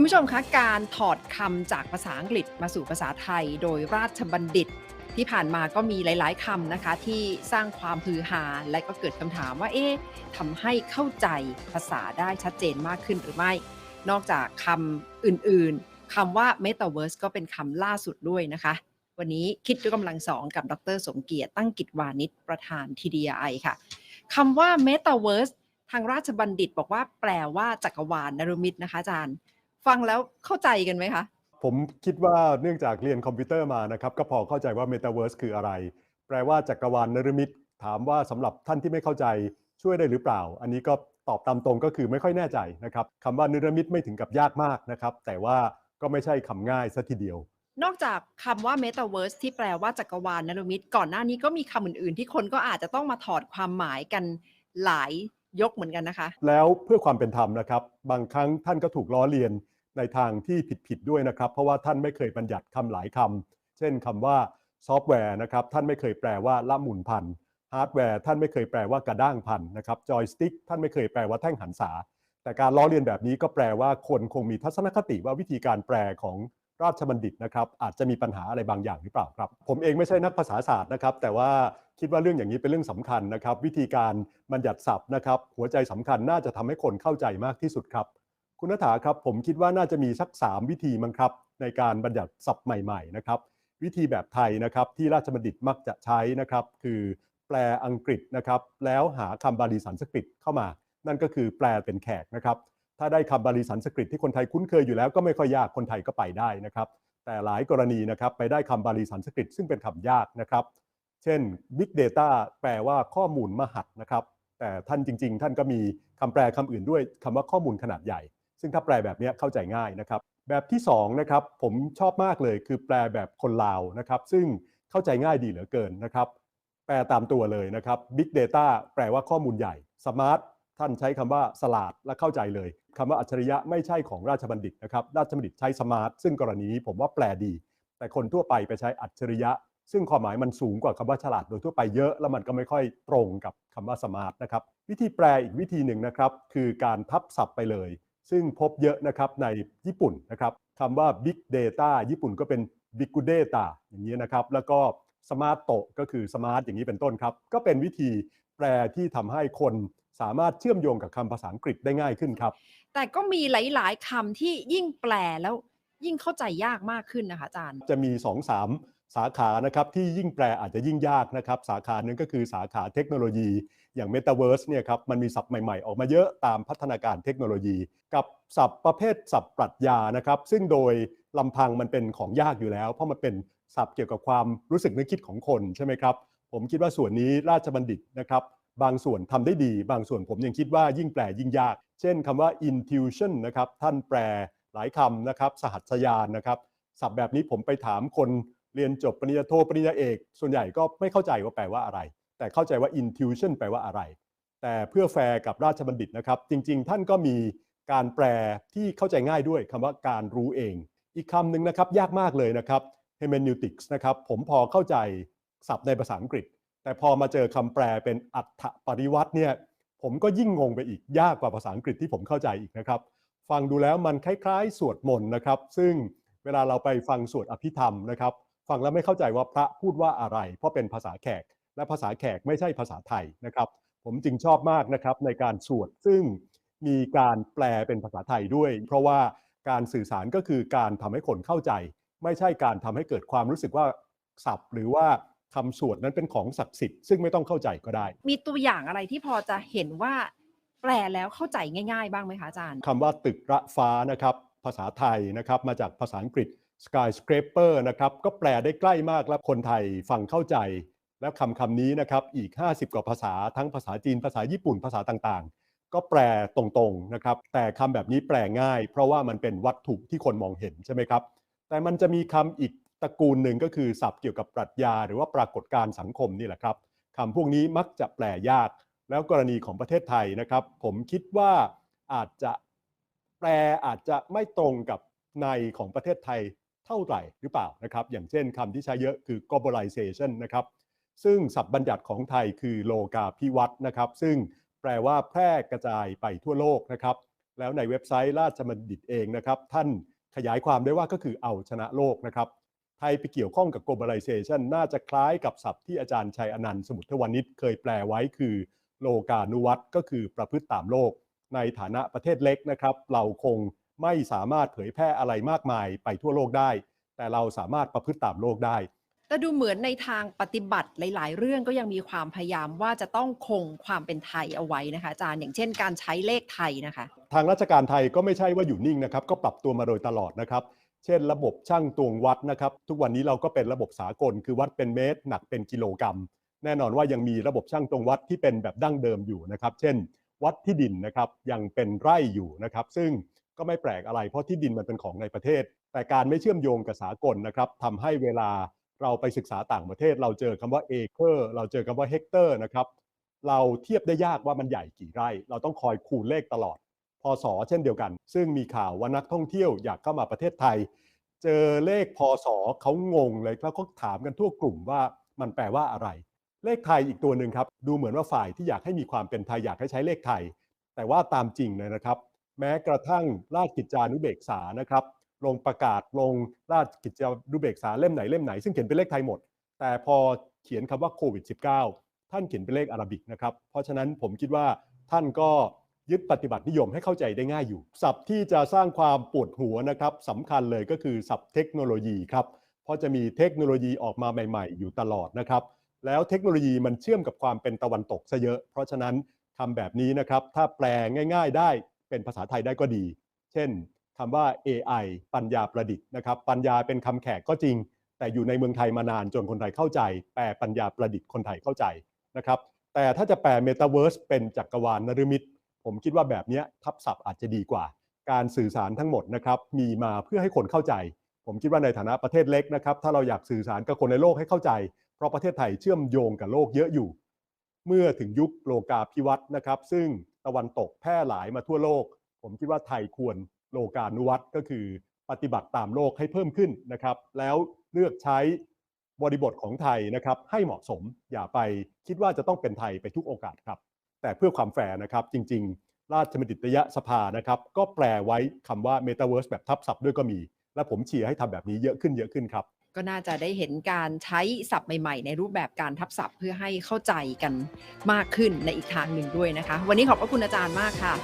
คุณผู้ชมคะการถอดคำจากภาษาอังกฤษมาสู่ภาษาไทย โดยราชบัณฑิต ที่ผ่านมาก็มีหลาย ๆคำนะคะ ที่สร้างความฮือฮาและก็เกิดคำถามว่าเอ๊ะทำให้เข้าใจภาษาได้ชัดเจนมากขึ้นหรือไม่ นอกจากคำอื่นๆคำว่า Metaverse ก็เป็นคำล่าสุดด้วยนะคะ วันนี้คิดด้วยกำลังสองกับดร สมเกียรติตั้งกิจวานิชประธาน TDI ค่ะคำว่า Metaverse ทางราชบัณฑิตบอกว่าแปลว่าจักรวาลนรมิตนะคะอาจารย์ ฟังแล้วเข้าใจกันไหมคะผมคิดว่าเนื่องจากเรียนคอมพิวเตอร์มานะครับ ก็พอเข้าใจว่า Metaverse คืออะไร แปลว่าจักรวาลนรมิตถามว่าสำหรับท่านที่ไม่เข้าใจช่วยได้หรือเปล่า อันนี้ก็ตอบตามตรงก็คือไม่ค่อยแน่ใจนะครับคำว่านรมิตไม่ถึงกับยากมากนะครับ แต่ว่าก็ไม่ใช่คำง่ายซะทีเดียวนอกจากคำว่า Metaverse ที่แปลว่าจักรวาลนรมิตก่อนหน้านี้ก็มีคำอื่นๆ ที่คนก็อาจจะต้องมาถอดความหมายกันหลาย ยกเหมือนกันนะคะ แล้วเพื่อความเป็นธรรมนะครับ บางครั้งท่านก็ถูกล้อเลียนในทางที่ผิดๆด้วยนะครับ เพราะว่าท่านไม่เคยบัญญัติคำหลายคำเช่นคำว่าซอฟต์แวร์นะครับท่านไม่เคยแปลว่าละหมุนพันฮาร์ดแวร์ท่านไม่เคยแปลว่ากระด้างพันนะครับจอยสติ๊กท่านไม่เคยแปลว่าแท่งหันษา แต่การล้อเลียนแบบนี้ก็แปลว่าคนคงมีทัศนคติว่าวิธีการแปลของราชบัณฑิตนะครับอาจจะมีปัญหาอะไรบางอย่างหรือเปล่าครับ ผมเองไม่ใช่นักภาษาศาสตร์นะครับ แต่ว่า คิดว่าเรื่องอย่างนี้เป็นเรื่องสำคัญนะครับ วิธีการบัญญัติศัพท์นะครับ หัวใจสำคัญน่าจะทำให้คนเข้าใจมากที่สุดครับ คุณนัฐาครับ ผมคิดว่าน่าจะมีสัก 3 วิธีมั้งครับ ในการบัญญัติศัพท์ใหม่ๆนะครับวิธีแบบไทยนะครับที่ราชบัณฑิตมักจะใช้นะครับ คือแปลอังกฤษนะครับ แล้วหาคำบาลีสันสกฤตเข้ามา นั่นก็คือแปลเป็นแขกนะครับ ถ้าได้คำบาลีสันสกฤตที่คนไทยคุ้นเคยอยู่แล้วก็ไม่ค่อยยากคนไทยก็ไปได้นะครับ แต่หลายกรณีนะครับไปได้คำบาลีสันสกฤตซึ่งเป็นคำยากนะครับ เช่น Big Data แปลว่าข้อมูลมหัศนะครับ แต่ท่านจริง ๆ ท่านก็มีคำแปลคำอื่นด้วยคำว่าข้อมูลขนาดใหญ่ ซึ่งถ้าแปลแบบนี้เข้าใจง่ายนะครับ แบบที่2นะครับผมชอบมากเลยคือแปลแบบคนลาวนะครับ ซึ่งเข้าใจง่ายดีเหลือเกินนะครับ แปลตามตัวเลยนะครับ Big Data แปลว่าข้อมูลใหญ่ Smart ท่านใช้คำว่าสลาดและเข้าใจเลยคำว่าอัจฉริยะไม่ใช่ของราชบัณฑิตนะครับ ราชบัณฑิตใช้สมาร์ทซึ่งกรณีนี้ผมว่าแปลดี แต่คนทั่วไปไปใช้อัจฉริยะ ซึ่งความหมายมันสูงกว่าคำว่าฉลาดโดยทั่วไปเยอะ แล้วมันก็ไม่ค่อยตรงกับคำว่าสมาร์ทนะครับ วิธีแปลอีกวิธีหนึ่งนะครับ คือการทับศัพท์ไปเลย ซึ่งพบเยอะนะครับในญี่ปุ่นนะครับคำว่า Big Data ญี่ปุ่นก็เป็น Big Data อย่างนี้นะครับ แล้วก็ Smart โตก็คือ Smart อย่างนี้เป็นต้นครับ ก็เป็นวิธีแปลที่ทำให้คนสามารถเชื่อมโยงกับคำภาษาอังกฤษได้ง่ายขึ้นครับ แต่ก็มีหลาย ๆคำที่ยิ่งแปลแล้วยิ่งเข้าใจยากมากขึ้นนะคะอาจารย์ จะมี2 3สา สาขานะครับที่ยิ่งแปลอาจจะยิ่งยากนะครับสาขาหนึ่งก็คือสาขาเทคโนโลยีอย่าง Metaverse เนี่ยครับมันมีศัพท์ใหม่ๆ ออกมาเยอะตามพัฒนาการเทคโนโลยี กับศัพท์ประเภทศัพท์ปรัชญานะครับซึ่งโดยลำพังมันเป็นของยากอยู่แล้ว เพราะมันเป็นศัพท์เกี่ยวกับความรู้สึกนึกคิดของคนใช่ไหมครับผมคิดว่าส่วนนี้ราชบัณฑิตนะครับบางส่วนทำได้ดี บางส่วนผมยังคิดว่ายิ่งแปลยิ่งยาก เช่นคำว่า intuition นะครับท่านแปลหลายคำนะครับสหัสยานนะครับศัพท์แบบนี้ผมไปถามคน เรียนจบปริญญาโทปริญญาเอก ส่วนใหญ่ก็ไม่เข้าใจว่าแปลว่าอะไร แต่เข้าใจว่า intuition แปลว่าอะไร แต่เพื่อแฟร์กับราชบัณฑิตนะครับ จริง ๆ ท่านก็มีการแปลที่เข้าใจง่ายด้วยคำว่าการรู้เอง อีกคำหนึ่งนะครับยากมากเลยนะครับ hermeneutics นะครับผมพอเข้าใจศัพท์ในภาษาอังกฤษ แต่พอมาเจอคำแปลเป็นอัฏฐปริวัติเนี่ยผมก็ยิ่งงงไปอีกยากกว่าภาษาอังกฤษที่ผมเข้าใจอีกนะครับ ฟังดูแล้วมันคล้าย ๆ สวดมนต์นะครับ ซึ่งเวลาเราไปฟังสวดอภิธรรมนะครับ ฟังแล้วไม่เข้าใจว่าพระพูดว่าอะไร เพราะเป็นภาษาแขก และภาษาแขกไม่ใช่ภาษาไทยนะครับ ผมจึงชอบมากนะครับในการสวดซึ่งมีการแปลเป็นภาษาไทยด้วย เพราะว่าการสื่อสารก็คือการทำให้คนเข้าใจ ไม่ใช่การทำให้เกิดความรู้สึกว่าศัพท์ หรือว่าคำสวดนั้นเป็นของศักดิ์สิทธิ์ซึ่งไม่ต้องเข้าใจก็ได้ มีตัวอย่างอะไรที่พอจะเห็นว่าแปลแล้วเข้าใจง่าย ๆ บ้างไหมคะอาจารย์คำว่าตึกระฟ้านะครับ ภาษาไทยนะครับ มาจากภาษาอังกฤษ skyscraper นะครับก็แปลได้ใกล้มากและคนไทยฟังเข้าใจ แล้วคำคำนี้นะครับอีก 50 กว่าภาษาทั้งภาษาจีนภาษาญี่ปุ่นภาษาต่างๆ ก็แปลตรงๆนะครับแต่คำแบบนี้แปลง่าย เพราะว่ามันเป็นวัตถุที่คนมองเห็นใช่ไหมครับ แต่มันจะมีคำอีกตระกูลหนึ่งก็คือศัพท์เกี่ยวกับปรัชญา หรือว่าปรากฏการณ์สังคมนี่แหละครับคำพวกนี้มักจะแปลยาก แล้วกรณีของประเทศไทยนะครับ ผมคิดว่าอาจจะแปลอาจจะไม่ตรงกับในของประเทศไทย เท่าไหร่หรือเปล่านะครับ อย่างเช่นคำที่ใช้เยอะคือ globalization นะครับ ซึ่งศัพท์บัญญัติของไทยคือโลกาภิวัตน์นะครับ ซึ่งแปลว่าแพร่กระจายไปทั่วโลกนะครับ แล้วในเว็บไซต์ราชบัณฑิตเองนะครับ ท่านขยายความได้ว่าก็คือเอาชนะโลกนะครับ ไทยไปเกี่ยวข้องกับ globalization น่าจะคล้ายกับศัพท์ที่อาจารย์ชัยอนันต์สมุทรวานิชเคยแปลไว้คือ โลกานุวัตก็คือประพฤติตามโลก ในฐานะประเทศเล็กนะครับ เราคง ไม่สามารถเผยแพร่อะไรมากมายไปทั่วโลกได้ แต่เราสามารถประพฤติตามโลกได้แต่ดูเหมือนในทางปฏิบัติหลาย ๆ เรื่องก็ยังมีความพยายามว่าจะต้องคงความเป็นไทยเอาไว้นะคะอาจารย์อย่างเช่นการใช้เลขไทยนะคะ ทางราชการไทยก็ไม่ใช่ว่าอยู่นิ่งนะครับ ก็ปรับตัวมาโดยตลอดนะครับ เช่น ระบบช่างตวงวัดนะครับ ทุกวันนี้เราก็เป็นระบบสากล คือวัดเป็นเมตร หนักเป็นกิโลกรัม แน่นอนว่ายังมีระบบช่างตวงวัดที่เป็นแบบดั้งเดิมอยู่นะครับ เช่น วัดที่ดินนะครับยังเป็นไร่อยู่นะครับ ซึ่ง ก็ไม่แปลกอะไรเพราะที่ดินมันเป็นของในประเทศ แต่การไม่เชื่อมโยงกับสากลนะครับทำให้เวลาเราไปศึกษาต่างประเทศ เราเจอคำว่าเอเคอร์เราเจอคำว่าเฮกเตอร์นะครับเราเทียบได้ยากว่ามันใหญ่กี่ไร่ เราต้องคอยคูณเลขตลอด พศ เช่นเดียวกัน ซึ่งมีข่าวว่านักท่องเที่ยวอยากเข้ามาประเทศไทย เจอเลขพศเขางงเลยแล้วก็ถามกันทั่วกลุ่มว่ามันแปลว่าอะไร เลขไทยอีกตัวหนึ่งครับ ดูเหมือนว่าฝ่ายที่อยากให้มีความเป็นไทยอยากให้ใช้เลขไทย แต่ว่าตามจริงเลยนะครับ แม้กระทั่งราชกิจจานุเบกษานะครับ ลงประกาศลงราชกิจจานุเบกษาเล่มไหนเล่มไหน ซึ่งเขียนเป็นเลขไทยหมด แต่พอเขียนคำว่าโควิด -19 ท่านเขียนเป็นเลขอาราบิกนะครับ เพราะฉะนั้นผมคิดว่าท่านก็ยึดปฏิบัตินิยมให้เข้าใจได้ง่ายอยู่ ศัพท์ที่จะสร้างความปวดหัวนะครับสำคัญเลยก็คือศัพท์เทคโนโลยีครับ เพราะจะมีเทคโนโลยีออกมาใหม่ ๆ อยู่ตลอดนะครับ แล้วเทคโนโลยีมันเชื่อมกับความเป็นตะวันตกซะเยอะ เพราะฉะนั้นคำแบบนี้นะครับ ถ้าแปลง่าย ๆ ได้ เป็นภาษาไทยได้ก็ดี เช่นคำว่า AI ปัญญาประดิษฐ์นะครับ ปัญญาเป็นคำแขกก็จริง แต่อยู่ในเมืองไทยมานานจนคนไทยเข้าใจ แปลปัญญาประดิษฐ์คนไทยเข้าใจนะครับ แต่ถ้าจะแปล Metaverse เป็นจักรวาลนฤมิตผมคิดว่าแบบนี้ทับศัพท์อาจจะดีกว่า การสื่อสารทั้งหมดนะครับมีมาเพื่อให้คนเข้าใจ ผมคิดว่าในฐานะประเทศเล็กนะครับ ถ้าเราอยากสื่อสารกับคนในโลกให้เข้าใจ เพราะประเทศไทยเชื่อมโยงกับโลกเยอะอยู่ เมื่อถึงยุคโลกาภิวัตน์นะครับ ซึ่ง ตะวันตกแพร่หลายมาทั่วโลก ผมคิดว่าไทยควรโลกานุวัตก็คือปฏิบัติตามโลกให้เพิ่มขึ้นนะครับ แล้วเลือกใช้บริบทของไทยนะครับให้เหมาะสมอย่าไปคิดว่าจะต้องเป็นไทยไปทุกโอกาสครับ แต่เพื่อความแฟร์นะครับจริง ๆ ราชบัณฑิตยสภานะครับก็แปลไว้คำว่า Metaverse แบบทับศัพท์ด้วยก็มี และผมเชียร์ให้ทำแบบนี้เยอะขึ้นเยอะขึ้นครับ ก็น่าจะได้เห็นการใช้ศัพท์ใหม่ ๆ ในรูปแบบการทับศัพท์เพื่อให้เข้าใจกันมากขึ้นในอีกทางหนึ่งด้วยนะคะ วันนี้ขอบพระคุณอาจารย์มากค่ะ